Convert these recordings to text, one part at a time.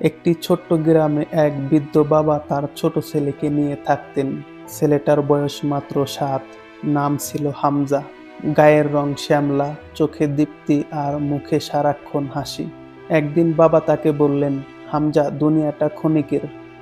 একটি ছোট্ট গ্রামে এক বৃদ্ধ বাবা তার ছোট ছেলেকে নিয়ে থাকতেন। ছেলেটার বয়স মাত্র সাত, নাম ছিল হামজা। গায়ের রং শ্যামলা, চোখে দীপ্তি আর মুখে সারাক্ষণ হাসি। একদিন বাবা তাকে বললেন, হামজা, দুনিয়াটা ক্ষণিকের।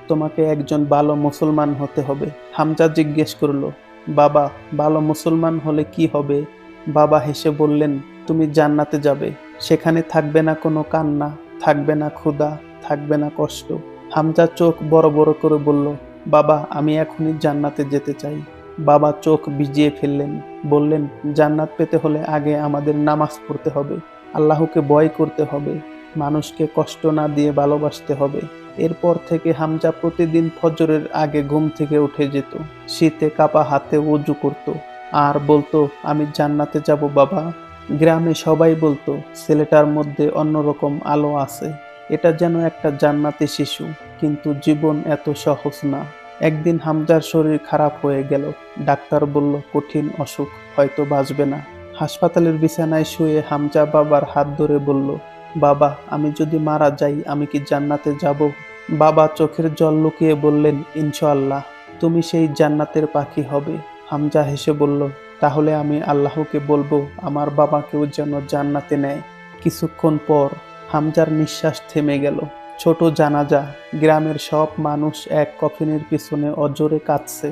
তোমাকে একজন ভালো মুসলমান হতে হবে। হামজা জিজ্ঞেস করল, বাবা, ভালো মুসলমান হলে কি হবে? বাবা হেসে বললেন, তুমি জান্নাতে যাবে। সেখানে থাকবে না কোনো কান্না, থাকবে না ক্ষুধা থাকবে না কষ্ট। হামজা চোখ বড় বড় করে বলল, বাবা, আমি এখনই জান্নাতে যেতে চাই। বাবা চোখ ভিজিয়ে ফেললেন, বললেন, জান্নাত পেতে হলে আগে আমাদের নামাজ পড়তে হবে। আল্লাহকে ভয় করতে হবে। মানুষকে কষ্ট না দিয়ে ভালোবাসতে হবে। এরপর থেকে হামজা প্রতিদিন ফজরের আগে ঘুম থেকে উঠে যেত। শীতে কাপা হাতে উজু করত। আর বলতো, আমি জান্নাতে যাব, বাবা। গ্রামে সবাই বলতো, ছেলেটার মধ্যে অন্যরকম আলো আছে। এটা যেন একটা জান্নাতি শিশু, কিন্তু জীবন এত সহজ না। একদিন হামজার শরীর খারাপ হয়ে গেল। ডাক্তার বলল, কঠিন অসুখ, হয়তো বাঁচবে না। হাসপাতালের বিছানায় শুয়ে হামজা বাবার হাত ধরে বলল, বাবা, আমি যদি মারা যাই, আমি কি জান্নাতে যাব? বাবা চোখের জল লুকিয়ে বললেন, ইনশাআল্লাহ, তুমি সেই জান্নাতের পাখি হবে। হামজা হেসে বলল, তাহলে আমি আল্লাহকে বলব, আমার বাবাকেও যেন জান্নাতে নেয়। কিছুক্ষণ পর হামজার নিঃশ্বাস থেমে গেল। ছোট জানাজা, গ্রামের সব মানুষ এক কফিনের পিছনে অজরে কাঁদছে।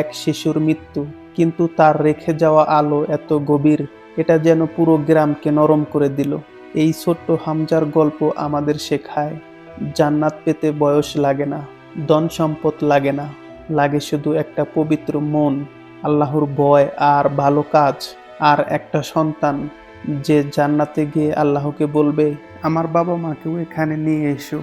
এক শিশুর মৃত্যু, কিন্তু তার রেখে যাওয়া আলো এত গভীর, এটা যেন পুরো গ্রামকে নরম করে দিল। এই ছোট্ট হামজার গল্প আমাদের শেখায়, জান্নাত পেতে বয়স লাগে না, ধন সম্পদ লাগে না, লাগে শুধু একটা পবিত্র মন, আল্লাহর ভয় আর ভালো কাজ, আর একটা সন্তান, যে জান্নাতে গিয়ে আল্লাহকে বলবে আমার বাবা মাকেও এখানে নিয়ে এসো।